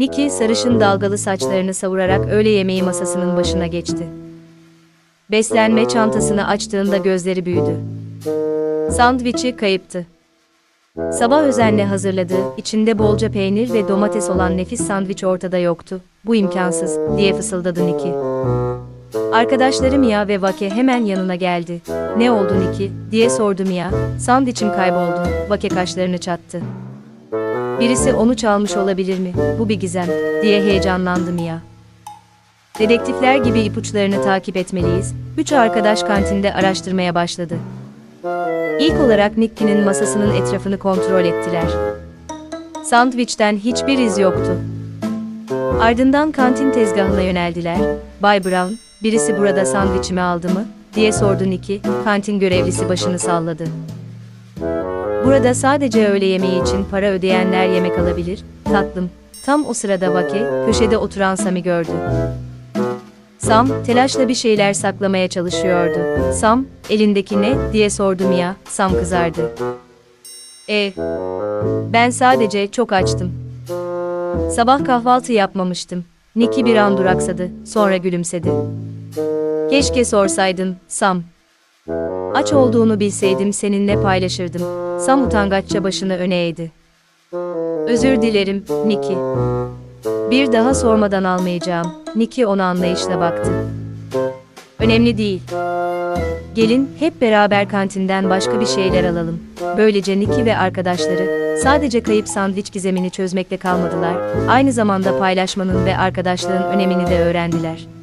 Nicky sarışın dalgalı saçlarını savurarak öğle yemeği masasının başına geçti. Beslenme çantasını açtığında gözleri büyüdü. Sandviçi kayıptı. Sabah özenle hazırladığı, içinde bolca peynir ve domates olan nefis sandviç ortada yoktu. Bu imkansız, diye fısıldadı Nicky. Arkadaşları Mia ve Vake hemen yanına geldi. Ne oldu Nicky, diye sordu Mia. Sandviçim kayboldu, Vake kaşlarını çattı. Birisi onu çalmış olabilir mi? Bu bir gizem, diye heyecanlandı Mia. Dedektifler gibi ipuçlarını takip etmeliyiz. Üç arkadaş kantinde araştırmaya başladı. İlk olarak Nicky'nin masasının etrafını kontrol ettiler. Sandviçten hiçbir iz yoktu. Ardından kantin tezgahına yöneldiler. Bay Brown, birisi burada sandviçimi aldı mı? diye sordu Nicky, kantin görevlisi başını salladı. Burada sadece öğle yemeği için para ödeyenler yemek alabilir, tatlım. Tam o sırada Vake, köşede oturan Sam'i gördü. Sam, telaşla bir şeyler saklamaya çalışıyordu. Sam, elindeki ne, diye sordu Mia, Sam kızardı. E, ben sadece çok açtım. Sabah kahvaltı yapmamıştım. Nicky bir an duraksadı, sonra gülümsedi. Keşke sorsaydın, Sam. Aç olduğunu bilseydim seninle paylaşırdım. Sam utangaçça başını öne eğdi. Özür dilerim, Nicky. Bir daha sormadan almayacağım. Nicky ona anlayışla baktı. Önemli değil. Gelin hep beraber kantinden başka bir şeyler alalım. Böylece Nicky ve arkadaşları sadece kayıp sandviç gizemini çözmekle kalmadılar. Aynı zamanda paylaşmanın ve arkadaşlığın önemini de öğrendiler.